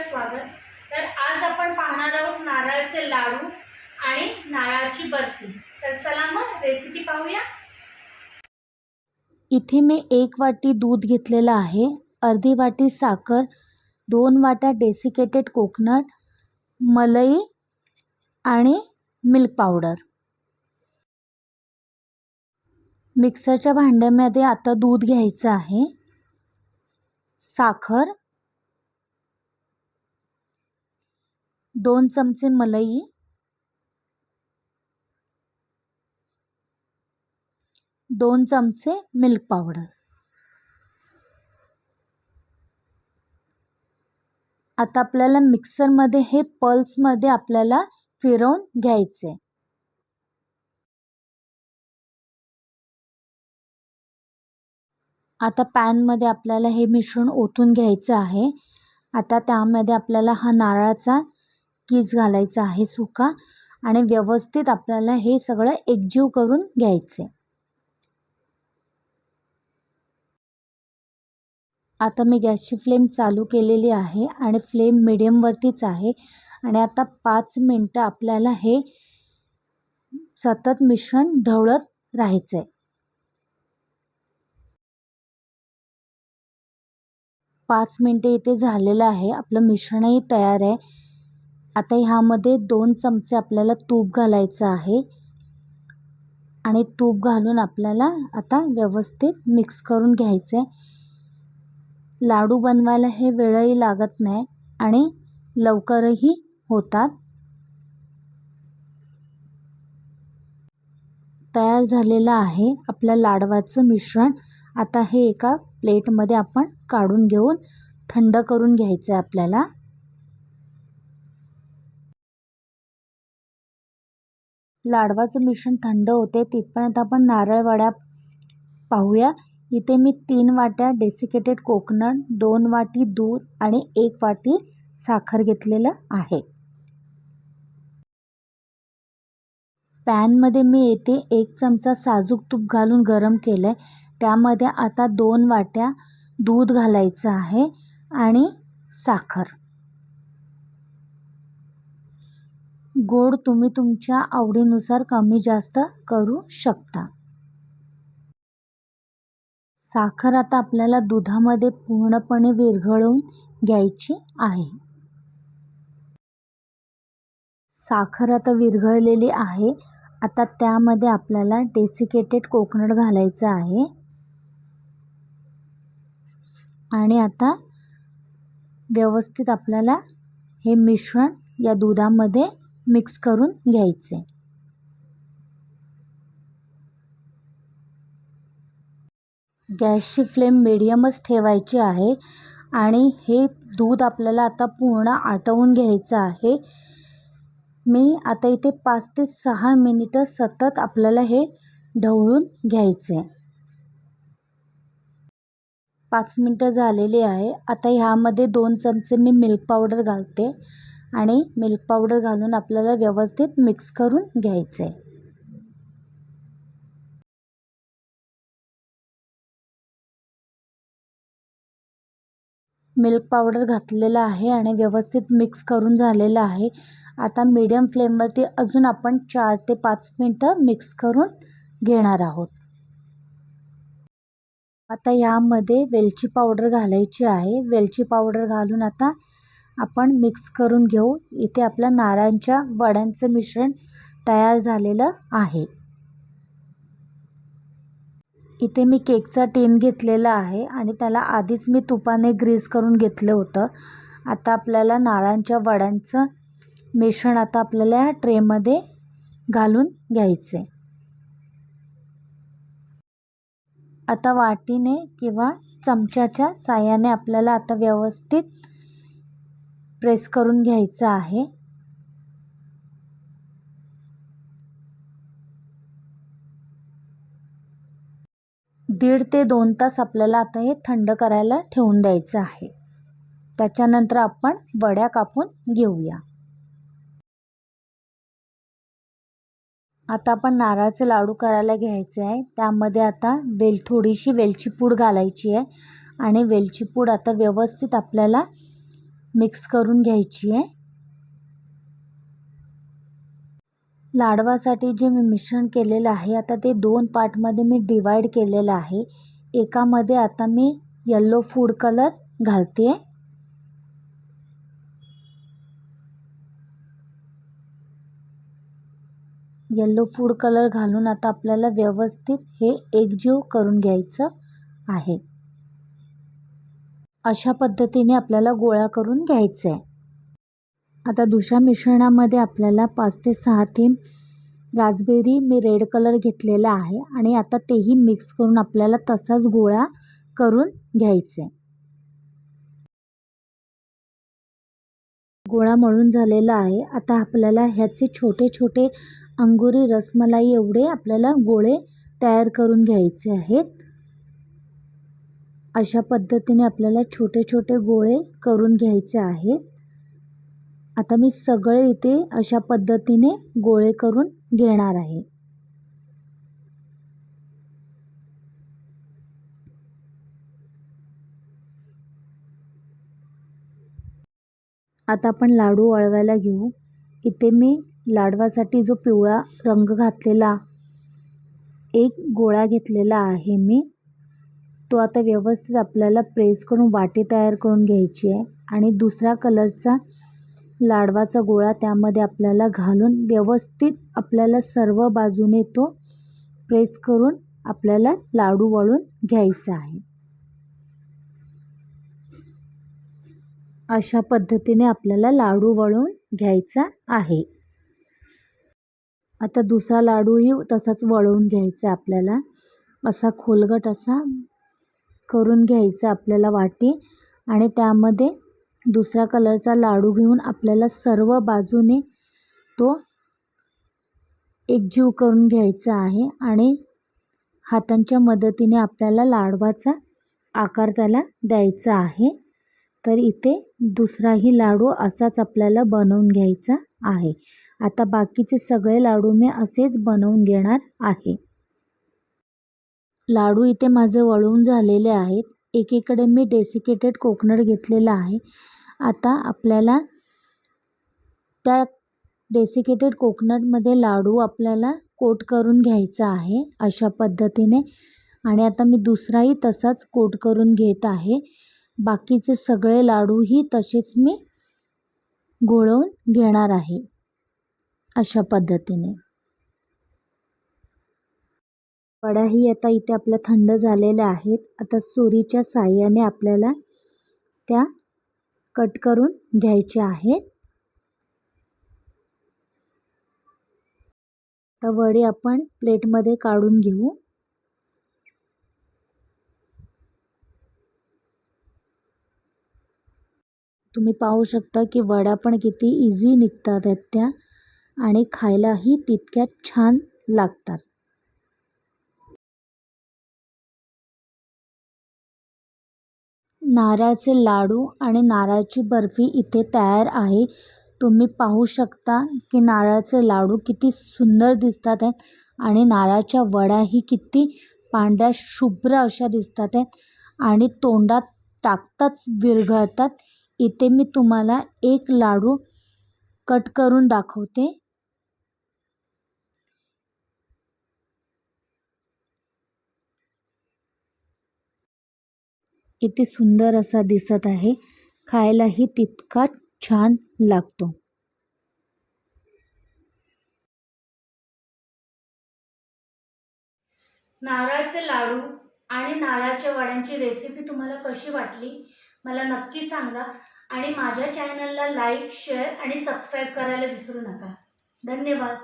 स्वागत. तर आज आपण पाहणार आहोत नारळाचे लाडू आणि नारळाची बर्फी. तर चला मग रेसिपी पाहूया. इथे मी एक वाटी दूध घेतलेलं आहे अर्धी वाटी साखर दोन वाट्या डेसिकेटेड कोकोनट मलई आणि मिल्क पावडर मिक्सरच्या भांड्यामध्ये आता दूध घ्यायचं आहे. साखर दोन चमचे मलई दोन चमचे मिल्क पावडर. आता आपल्याला मिक्सरमध्ये हे पल्समध्ये आपल्याला फिरवून घ्यायचे. आता पॅनमध्ये आपल्याला हे मिश्रण ओतून घ्यायचं आहे. आता त्यामध्ये आपल्याला हा नारळाचा कीज घालायचा आहे सुका आणि व्यवस्थित आपल्याला हे सगळं एकजीव करून घ्यायचे. आता मी गॅसची फ्लेम चालू केलेली आहे आणि फ्लेम मिडियमवरतीच आहे. आणि आता पाच मिनटं आपल्याला हे सतत मिश्रण ढवळत राहायचं आहे पाच मिनटे इथे झालेलं आहे. आपलं मिश्रणही तयार आहे. आता ह्यामध्ये दोन चमचे आपल्याला तूप घालायचं आहे. आणि तूप घालून आपल्याला आता व्यवस्थित मिक्स करून घ्यायचं आहे लाडू बनवायला हे वेळही लागत नाही आणि लवकरही होतात. तयार झालेलं आहे आपल्या लाडवाचं मिश्रण. आता हे एका प्लेटमध्ये आपण काढून घेऊन थंड करून घ्यायचं आहे आपल्याला. लाडवाचं मिश्रण थंड होते तिथपर्यंत आपण नारळ वड्या पाहूया. इथे मी तीन वाट्या डेसिकेटेड कोकनट दोन वाटी दूध आणि एक वाटी साखर घेतलेलं आहे. पॅनमध्ये मी येथे एक चमचा साजूक तूप घालून गरम केलं आहे त्यामध्ये आता दोन वाट्या दूध घालायचं आहे आणि साखर. गोड तुम्ही तुमच्या आवडीनुसार कमी जास्त करू शकता. साखर आता आपल्याला दुधामध्ये पूर्णपणे विरघळवून घ्यायची आहे. साखर आता विरघळलेली आहे. आता त्यामध्ये आपल्याला डेसिकेटेड कोकोनट घालायचं आहे. आणि आता व्यवस्थित आपल्याला हे मिश्रण या दुधामध्ये मिक्स करून घ्यायचे. गॅसची फ्लेम मिडियमच ठेवायची आहे आणि हे दूध आपल्याला आता पूर्ण आटवून घ्यायचं आहे. मी आता इथे पाच ते सहा मिनिटं सतत आपल्याला हे ढवळून घ्यायचे आहे पाच मिनटं झालेली आहे. आता ह्यामध्ये दोन चमचे मी मिल्क पावडर घालते आणि मिल्क पावडर घालून आपल्याला व्यवस्थित मिक्स करून घ्यायचं आहे मिल्क पावडर घातलेलं आहे आणि व्यवस्थित मिक्स करून झालेलं आहे. आता मीडियम फ्लेमवरती अजून आपण चार ते पाच मिनटं मिक्स करून घेणार आहोत. आता यामध्ये वेलची पावडर घालायची आहे. वेलची पावडर घालून आता आपण मिक्स करून घेऊ. इथे आपल्या नारळांच्या वड्यांचं मिश्रण तयार झालेलं आहे. इथे मी केकचा टीन घेतलेला आहे आणि त्याला आधीच मी तुपाने ग्रीस करून घेतलं होतं. आता आपल्याला नारळांच्या वड्यांचं मिश्रण आता आपल्याला ह्या ट्रेमध्ये घालून घ्यायचे. आता वाटीने किंवा चमच्याच्या साह्याने आपल्याला आता व्यवस्थित प्रेस करून घ्यायचं आहे. दीड ते दोन तास आपल्याला आता हे थंड करायला ठेवून द्यायचं आहे. त्याच्यानंतर आपण वड्या कापून घेऊया. आता आपण नारळाचे लाडू करायला घ्यायचे आहे. त्यामध्ये आता वेल थोडीशी वेलची पूड घालायची आहे आणि वेलची पूड आता व्यवस्थित आपल्याला मिक्स करून घ्यायची आहे. लाडवासाठी जे मी मिश्रण केलेलं आहे आता ते दोन पार्टमध्ये मी डिवाईड केलेलं आहे. एकामध्ये आता मी यल्लो फूड कलर घालते आहे यल्लो फूड कलर घालून आता आपल्याला व्यवस्थित हे एकजीव करून घ्यायचं आहे. अशा पद्धतीने आपल्याला गोळा करून घ्यायचं आहे आता दुसऱ्या मिश्रणामध्ये आपल्याला पाच ते सहा थेंब रासबेरी मी रेड कलर घेतलेला आहे आणि आता तेही मिक्स करून आपल्याला तसाच गोळा करून घ्यायचा. आहे गोळा मळून झालेला आहे. आता आपल्याला ह्याचे छोटे छोटे अंगुरी रसमलाई एवढे आपल्याला गोळे तयार करून घ्यायचे आहेत. अशा पद्धतीने आपल्याला छोटे छोटे गोळे करून घ्यायचे आहेत. आता मी सगळे इथे अशा पद्धतीने गोळे करून घेणार आहे. आता आपण लाडू वळवायला घेऊ. इथे मी लाडवासाठी जो पिवळा रंग घातलेला एक गोळा घेतलेला आहे मी. तो आता व्यवस्थित आपल्याला प्रेस करून वाटी तयार करून घ्यायची आहे. आणि दुसरा कलरचा लाडवाचा गोळा त्यामध्ये आपल्याला घालून व्यवस्थित आपल्याला सर्व बाजूने तो प्रेस करून आपल्याला लाडू वळून घ्यायचा आहे. अशा पद्धतीने आपल्याला लाडू वळून घ्यायचा आहे. आता दुसरा लाडूही तसाच वळवून घ्यायचा आपल्याला. असा खोलगट असा करून घ्यायचा आपल्याला वाटी आणि त्यामध्ये दुसऱ्या कलरचा लाडू घेऊन आपल्याला सर्व बाजूने तो एकजीव करून घ्यायचा आहे आणि हातांच्या मदतीने आपल्याला लाडवाचा आकार त्याला द्यायचा आहे. तर इथे दुसराही लाडू असाच आपल्याला बनवून घ्यायचा आहे. आता बाकीचे सगळे लाडू मी असेच बनवून घेणार आहे. लाडू इथे माझे वळून झालेले आहेत. एकीकडे मी डेसिकेटेड कोकोनट घेतलेला आहे. आता आपल्याला त्या डेसिकेटेड कोकनटमध्ये लाडू आपल्याला कोट करून घ्यायचा आहे अशा पद्धतीने. आणि आता मी दुसराही तसाच कोट करून घेत आहे. बाकीचे सगळे लाडूही तसेच मी घोळवून घेणार आहे अशा पद्धतीने. वड्याही आता इथे आपल्या थंड झालेल्या आहेत. आता सुरीच्या साह्याने आपल्याला त्या कट करून घ्यायचे आहेत. आता वडे आपण प्लेटमध्ये काढून घेऊ. तुम्ही पाहू शकता की वड्या पण किती इझी निघतात आहेत त्या आणि खायलाही तितक्यात छान लागतात. नारळाचे लाडू आणि नारळाची बर्फी इथे तयार आहे. तुम्ही पाहू शकता की नारळाचे लाडू किती सुंदर दिसतात आहेत आणि नारळाच्या वड्याही किती पांढऱ्या शुभ्र अशा दिसतात आहेत आणि तोंडात टाकताच विरघळतात. इथे मी तुम्हाला एक लाडू कट करून दाखवते. किती सुंदर असा दिसत आहे. खायलाही तितकाच छान लागतो. नारळाचे लाडू आणि नारळाच्या वड्यांची रेसिपी तुम्हाला कशी वाटली? मला नक्की सांगा. आणि माझ्या चॅनलला लाईक शेअर आणि सबस्क्राईब करायला विसरू नका. धन्यवाद.